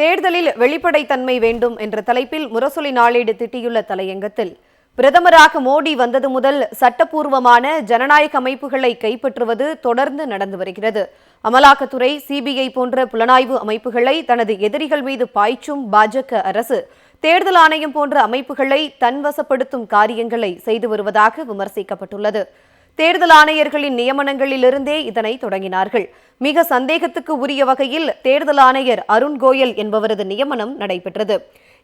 தேர்தலில் வெளிப்படைத்தன்மை வேண்டும் என்ற தலைப்பில் முரசொலி நாளேடு திட்டியுள்ள தலையங்கத்தில். பிரதமராக மோடி வந்தது முதல் சட்டப்பூர்வமான ஜனநாயக அமைப்புகளை கைப்பற்றுவது தொடர்ந்து நடந்து வருகிறது. அமலாக்கத்துறை சிபிஐ போன்ற புலனாய்வு அமைப்புகளை தனது எதிரிகள் மீது பாய்ச்சும் பாஜக அரசு தேர்தல் ஆணையம் போன்ற அமைப்புகளை தன்வசப்படுத்தும் காரியங்களை செய்து வருவதாக விமர்சிக்கப்பட்டுள்ளது. தேர்தல் ஆணையர்களின் நியமனங்களிலிருந்தே இதனை தொடங்கினார்கள். மிக சந்தேகத்துக்கு உரிய வகையில் தேர்தல் ஆணையர் அருண் கோயல் என்பவரது நியமனம் நடைபெற்றது.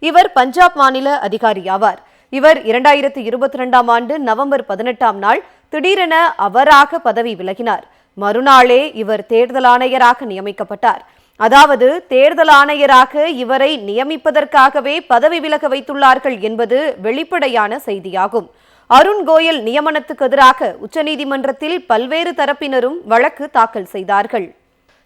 இவர் பஞ்சாப் மாநில அதிகாரியாவார். இவர் இரண்டாயிரத்து இருபத்தி இரண்டாம் ஆண்டு நவம்பர் பதினெட்டாம் நாள் திடீரென அவராக பதவி விலகினார். மறுநாளே இவர் தேர்தல் ஆணையராக நியமிக்கப்பட்டார். அதாவது தேர்தல் ஆணையராக இவரை நியமிப்பதற்காகவே பதவி விலக வைத்துள்ளார்கள் என்பது வெளிப்படையான செய்தியாகும். அருண் கோயல் நியமனத்துக்கு எதிராக உச்சநீதிமன்றத்தில் பல்வேறு தரப்பினரும் வழக்கு தாக்கல் செய்தார்கள்.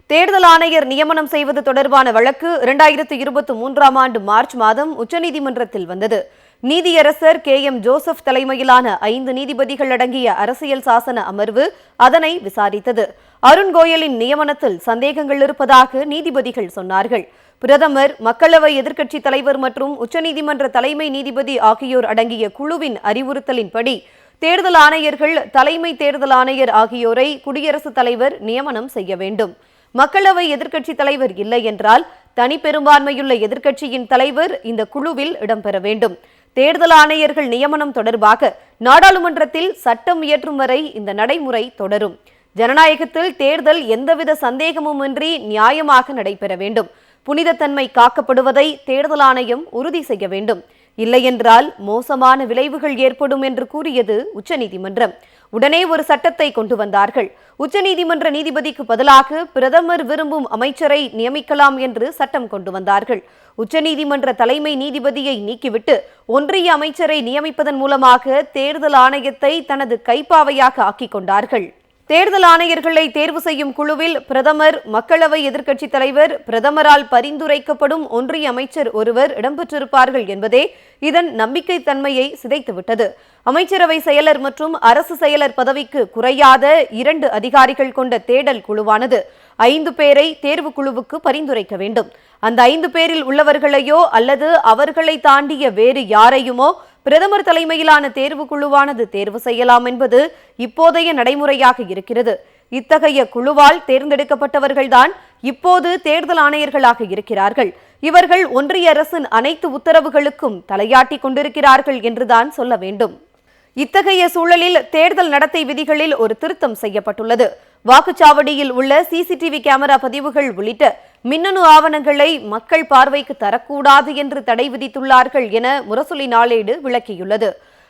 தேர்தல் ஆணையர் நியமனம் செய்வது தொடர்பான வழக்கு இரண்டாயிரத்து இருபத்தி மூன்றாம் ஆண்டு மார்ச் மாதம் உச்சநீதிமன்றத்தில் வந்தது. நீதியரசர் கே. எம். ஜோசப் தலைமையிலான ஐந்து நீதிபதிகள் அடங்கிய அரசியல் சாசன அமர்வு அதனை விசாரித்தது. அருண் கோயலின் நியமனத்தில் சந்தேகங்கள் இருப்பதாக நீதிபதிகள் சொன்னார்கள். பிரதமர் மக்களவை எதிர்க்கட்சித் தலைவர் மற்றும் உச்சநீதிமன்ற தலைமை நீதிபதி ஆகியோர் அடங்கிய குழுவின் அறிவுறுத்தலின்படி தேர்தல் ஆணையர்கள் தலைமை தேர்தல் ஆணையர் ஆகியோரை குடியரசுத் தலைவர் நியமனம் செய்ய வேண்டும். மக்களவை எதிர்க்கட்சித் தலைவர் இல்லை என்றால் தனி பெரும்பான்மையுள்ள எதிர்க்கட்சியின் தலைவர் இந்த குழுவில் இடம்பெற வேண்டும். தேர்தல் ஆணையர்கள் நியமனம் தொடர்பாக நாடாளுமன்றத்தில் சட்டம் இயற்றும் வரை இந்த நடைமுறை தொடரும். ஜனநாயகத்தில் தேர்தல் எந்தவித சந்தேகமுமின்றி நியாயமாக நடைபெற வேண்டும். புனிதத்தன்மை காக்கப்படுவதை தேர்தல் ஆணையம் உறுதி செய்ய வேண்டும். இல்லையென்றால் மோசமான விளைவுகள் ஏற்படும் என்று கூறியது உச்சநீதிமன்றம். உடனே ஒரு சட்டத்தை கொண்டு வந்தார்கள். உச்சநீதிமன்ற நீதிபதிக்கு பதிலாக பிரதமர் விரும்பும் அமைச்சரை நியமிக்கலாம் என்று சட்டம் கொண்டு வந்தார்கள். உச்சநீதிமன்ற தலைமை நீதிபதியை நீக்கிவிட்டு ஒன்றிய அமைச்சரை நியமிப்பதன் மூலமாக தேர்தல் ஆணையத்தை தனது கைப்பாவையாக ஆக்கிக் கொண்டார்கள். தேர்தல் ஆணையர்களை தேர்வு செய்யும் குழுவில் பிரதமர் மக்களவை எதிர்க்கட்சித் தலைவர் பிரதமரால் பரிந்துரைக்கப்படும் ஒன்றிய அமைச்சர் ஒருவர் இடம்பெற்றிருப்பார்கள் என்பதே இதன் நம்பிக்கைத்தன்மையை சிதைத்துவிட்டது. அமைச்சரவை செயலர் மற்றும் அரசு செயலர் பதவிக்கு குறையாத இரண்டு அதிகாரிகள் கொண்ட தேடல் குழுவானது ஐந்து பேரை தேர்வு குழுவுக்கு பரிந்துரைக்க வேண்டும். அந்த ஐந்து பேரில் உள்ளவர்களையோ அல்லது அவர்களை தாண்டிய வேறு யாரையுமோ பிரதமர் தலைமையிலான தேர்வு குழுவானது தேர்வு செய்யலாம் என்பது இப்போதைய நடைமுறையாக இருக்கிறது. இத்தகைய குழுவால் தேர்ந்தெடுக்கப்பட்டவர்கள்தான் இப்போது தேர்தல் ஆணையர்களாக இருக்கிறார்கள். இவர்கள் ஒன்றிய அரசின் அனைத்து உத்தரவுகளுக்கும் தலையாட்டி கொண்டிருக்கிறார்கள் என்றுதான் சொல்ல வேண்டும். இத்தகைய சூழலில் தேர்தல் நடத்தை விதிகளில் ஒரு திருத்தம் செய்யப்பட்டுள்ளது. வாக்குச்சாவடியில் உள்ள சிசிடிவி கேமரா பதிவுகள் உள்ளிட்ட மின்னணு ஆவணங்களை மக்கள் பார்வைக்கு தரக்கூடாது என்று தடை விதித்துள்ளார்கள் என முரசொலி நாளேடு விளக்கியுள்ளது.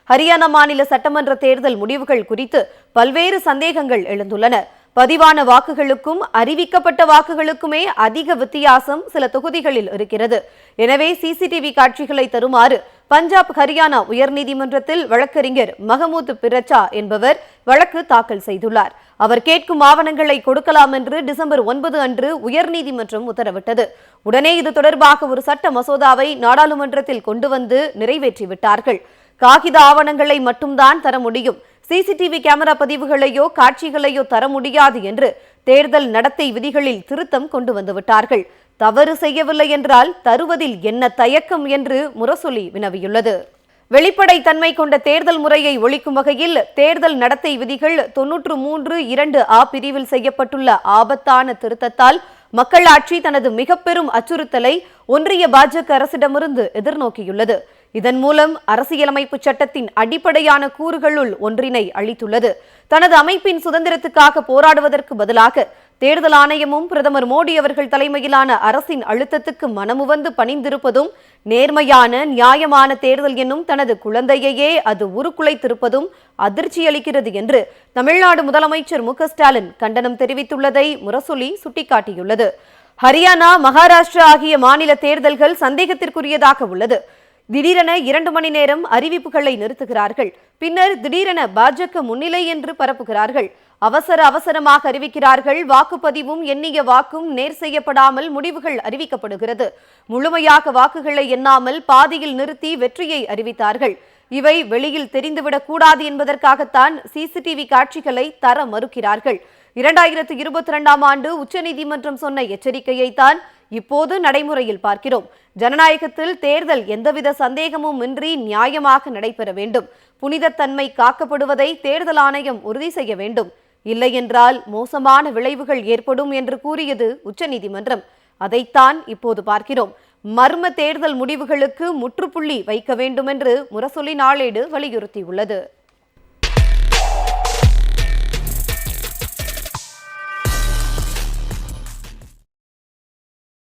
ஹரியானா மாநில சட்டமன்ற தேர்தல் முடிவுகள் குறித்து பல்வேறு சந்தேகங்கள் எழுந்துள்ளன. பதிவான வாக்குகளுக்கும் அறிவிக்கப்பட்ட வாக்குகளுக்குமே அதிக வித்தியாசம் சில தொகுதிகளில் இருக்கிறது. எனவே சிசிடிவி காட்சிகளை தருமாறு பஞ்சாப் ஹரியானா உயர்நீதிமன்றத்தில் வழக்கறிஞர் மஹமூத் பிரச்சா என்பவர் வழக்கு தாக்கல் செய்துள்ளார். அவர் கேட்கும் ஆவணங்களை கொடுக்கலாம் என்று டிசம்பர் ஒன்பது அன்று உயர்நீதிமன்றம் உத்தரவிட்டது. உடனே இது தொடர்பாக ஒரு சட்ட மசோதாவை நாடாளுமன்றத்தில் கொண்டு வந்து நிறைவேற்றிவிட்டார்கள். காகித ஆவணங்களை மட்டும்தான் தர முடியும். சிசிடிவி கேமரா பதிவுகளையோ காட்சிகளையோ தர முடியாது என்று தேர்தல் நடத்தை விதிகளில் திருத்தம் கொண்டு வந்துவிட்டார்கள் தவறு செய்யவில்லை என்றால் தருவதில் என்ன தயக்கம் என்று முரசொலி வினவியுள்ளது. வெளிப்படைத்தன்மை கொண்ட தேர்தல் முறையை ஒழிக்கும் வகையில் தேர்தல் நடத்தை விதிகள் தொன்னூற்று மூன்று இரண்டு ஆ பிரிவில் செய்யப்பட்டுள்ள ஆபத்தான திருத்தத்தால் மக்களாட்சி தனது மிக பெரும் அச்சுறுத்தலை ஒன்றிய பாஜக அரசிடமிருந்து எதிர்நோக்கியுள்ளது. இதன் மூலம் அரசியலமைப்பு சட்டத்தின் அடிப்படையான கூறுகளுள் ஒன்றினை அளித்துள்ளது. தனது அமைப்பின் சுதந்திரத்துக்காக போராடுவதற்கு பதிலாக தேர்தல் ஆணையமும் பிரதமர் மோடி அவர்கள் தலைமையிலான அரசின் அழுத்தத்துக்கு மனமுவந்து பணிந்திருப்பதும் நேர்மையான நியாயமான தேர்தல் என்னும் தனது குழந்தையையே அது உருக்குலைத்திருப்பதும் அதிர்ச்சியளிக்கிறது என்று தமிழ்நாடு முதலமைச்சர் மு ஸ்டாலின் கண்டனம் தெரிவித்துள்ளதை முரசொலி சுட்டிக்காட்டியுள்ளது. ஹரியானா மகாராஷ்டிரா ஆகிய மாநில தேர்தல்கள் சந்தேகத்திற்குரியதாக உள்ளது. திடீரென இரண்டு மணி நேரம் அறிவிப்புகளை நிறுத்துகிறார்கள். பின்னர் திடீரென பாஜக முன்னிலை என்று பரப்புகிறார்கள். அவசர அவசரமாக அறிவிக்கிறார்கள். வாக்குப்பதிவும் எண்ணிய வாக்கும் நேர் செய்யப்படாமல் முடிவுகள் அறிவிக்கப்படுகிறது. முழுமையாக வாக்குகளை எண்ணாமல் பாதியில் நிறுத்தி வெற்றியை அறிவித்தார்கள். இவை வெளியில் தெரிந்துவிடக்கூடாது என்பதற்காகத்தான் சிசிடிவி காட்சிகளை தர மறுக்கிறார்கள். இரண்டாயிரத்து இருபத்தி இரண்டாம் ஆண்டு உச்சநீதிமன்றம் சொன்ன எச்சரிக்கையைத்தான் இப்போது நடைமுறையில் பார்க்கிறோம். ஜனநாயகத்தில் தேர்தல் எந்தவித சந்தேகமும் இன்றி நியாயமாக நடைபெற வேண்டும். புனிதத்தன்மை காக்கப்படுவதை தேர்தல் ஆணையம் உறுதி செய்ய வேண்டும். இல்லையென்றால் மோசமான விளைவுகள் ஏற்படும் என்று கூறியது உச்சநீதிமன்றம். அதைத்தான் இப்போது பார்க்கிறோம். மர்ம தேர்தல் முடிவுகளுக்கு முற்றுப்புள்ளி வைக்க வேண்டும் என்று முரசொலி நாளேடு வலியுறுத்தியுள்ளது.